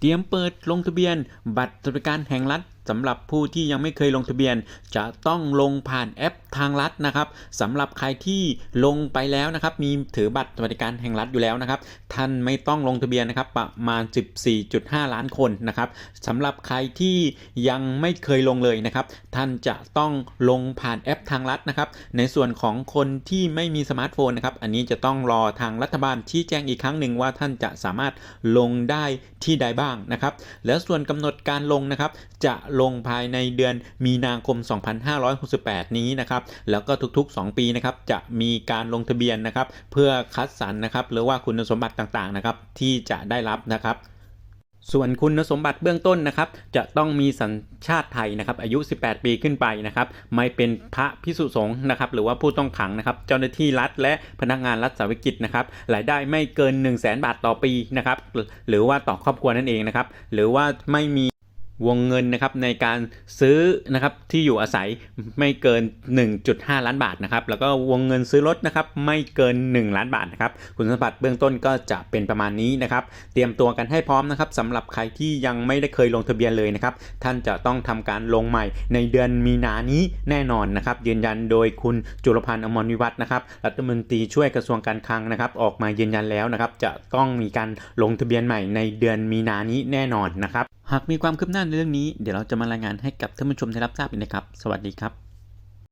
เตรียมเปิดลงทะเบียน บัตรสวัสดิการแห่งรัฐ สำหรับผู้ที่ยังไม่เคยลงทะเบียน จะต้องลงผ่านแอปทางรัฐนะครับสำหรับใครที่ลงไปแล้วนะครับ มีถือบัตรสวัสดิการแห่งรัฐอยู่แล้วนะครับ ท่านไม่ต้องลงทะเบียนนะครับ ประมาณ 14.5 ล้านคนนะครับสำหรับใครที่ยังไม่เคยลงเลยนะครับ ท่านจะต้องลงผ่านแอปทางรัฐนะครับ ในส่วนของคนที่ไม่มีสมาร์ทโฟนนะครับ อันนี้จะต้องรอทางรัฐบาลชี้แจงอีกครั้งหนึ่งว่าท่านจะสามารถลงได้ที่ใดบ้างนะครับ แล้วส่วนกำหนดการลงนะครับ จะลลงภายในเดือนมีนาคม 2568 นี้นะครับแล้วก็ทุกๆ 2 ปีนะครับจะมีการลงทะเบียนนะครับเพื่อคัดสรรนะครับหรือว่าคุณสมบัติต่างๆนะครับที่จะได้รับนะครับส่วนคุณสมบัติเบื้องต้นนะครับ จะต้องมีสัญชาติไทยนะครับ อายุ 18 ปีขึ้นไปนะครับ ไม่เป็นพระพิสุสงฆ์นะครับ หรือว่าผู้ต้องขังนะครับ เจ้าหน้าที่รัฐและพนักงานรัฐสาวิกิจนะครับรายได้ไม่เกิน 1 0 0 0 0แบาทต่อปีนะครับ หรือว่าต่อครอบครัวนั่นเองนะครับ หรือว่าไม่มี วงเงินนะครับในการซื้อนะครับที่อยู่อาศัยไม่เกิน 1.5 ล้านบาทนะครับแล้วก็วงเงินซื้อรถนะครับไม่เกิน 1 ล้านบาทนะครับคุณสมบัติเบื้องต้นก็จะเป็นประมาณนี้นะครับเตรียมตัวกันให้พร้อมนะครับสำหรับใครที่ยังไม่ได้เคยลงทะเบียนเลยนะครับท่านจะต้องทำการลงใหม่ในเดือนมีนานี้แน่นอนนะครับยืนยันโดยคุณจุลพันธ์อมรวิวัฒน์นะครับรัฐมนตรีช่วยกระทรวงการคลังนะครับออกมายืนยันแล้วนะครับจะต้องมีการลงทะเบียนใหม่ในเดือนมีนานี้แน่นอนนะครับ หากมีความคืบหน้าในเรื่องนี้ เดี๋ยวเราจะมารายงานให้กับท่านผู้ชมได้รับทราบอีกนะครับ สวัสดีครับ